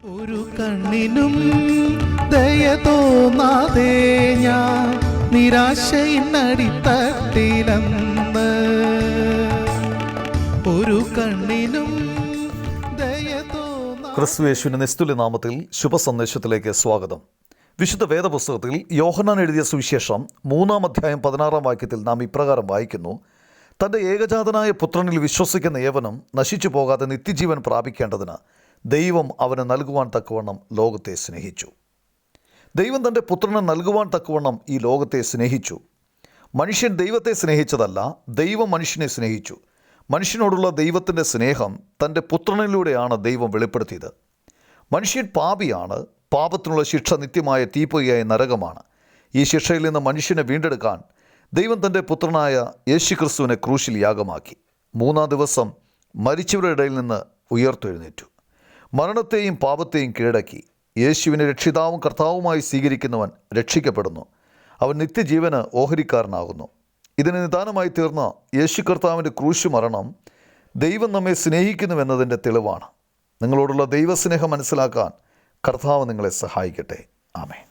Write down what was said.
ഒരു കണ്ണിനും ദയ തോന്നാതെ ഞാൻ നിരാശയിനടിത്തട്ടിലെന്ന് ഒരു കണ്ണിനും ക്രിസ്തു യേശുവിന്റെ നിസ്തുല്യ നാമത്തിൽ ശുഭസന്ദേശത്തിലേക്ക് സ്വാഗതം. വിശുദ്ധ വേദപുസ്തകത്തിൽ യോഹന്നാൻ എഴുതിയ സുവിശേഷം മൂന്നാം അധ്യായം പതിനാറാം വാക്യത്തിൽ നാം ഇപ്രകാരം വായിക്കുന്നു. തന്റെ ഏകജാതനായ പുത്രനിൽ വിശ്വസിക്കുന്ന ഏവനും നശിച്ചു പോകാതെ നിത്യജീവൻ പ്രാപിക്കേണ്ടതിന് ദൈവം അവന് നൽകുവാൻ തക്കവണ്ണം ലോകത്തെ സ്നേഹിച്ചു. ദൈവം തന്റെ പുത്രനെ നൽകുവാൻ തക്കവണ്ണം ഈ ലോകത്തെ സ്നേഹിച്ചു. മനുഷ്യൻ ദൈവത്തെ സ്നേഹിച്ചതല്ല ദൈവം മനുഷ്യനെ സ്നേഹിച്ചു. മനുഷ്യനോടുള്ള ദൈവത്തിന്റെ സ്നേഹം തന്റെ പുത്രനിലൂടെയാണ് ദൈവം വെളിപ്പെടുത്തിയത്. മനുഷ്യൻ പാപിയാണ് പാപത്തിനുള്ള ശിക്ഷ നിത്യമായ തീപ്പൊയ്യായ നരകമാണ്. ഈ ശിക്ഷയിൽ നിന്ന് മനുഷ്യനെ വീണ്ടെടുക്കാൻ ദൈവം തന്റെ പുത്രനായ യേശുക്രിസ്തുവിനെ ക്രൂശിൽ യാഗമാക്കി. മൂന്നാം ദിവസം മരിച്ചവരുടെ ഇടയിൽ നിന്ന് ഉയർത്തെഴുന്നേറ്റു. മരണത്തെയും പാപത്തെയും കീഴടക്കി. യേശുവിനെ രക്ഷിതാവും കർത്താവുമായി സ്വീകരിക്കുന്നവൻ രക്ഷിക്കപ്പെടുന്നു. അവൻ നിത്യജീവന് ഓഹരിക്കാരനാകുന്നു. ഇതിന് നിദാനമായി തീർന്ന യേശു കർത്താവിന്റെ ക്രൂശ് മരണം ദൈവം നമ്മെ സ്നേഹിക്കുന്നുവെന്നതിന്റെ തെളിവാണ്. നിങ്ങളോടുള്ള ദൈവസ്നേഹം മനസ്സിലാക്കാൻ കർത്താവ് നിങ്ങളെ സഹായിക്കട്ടെ. ആമേ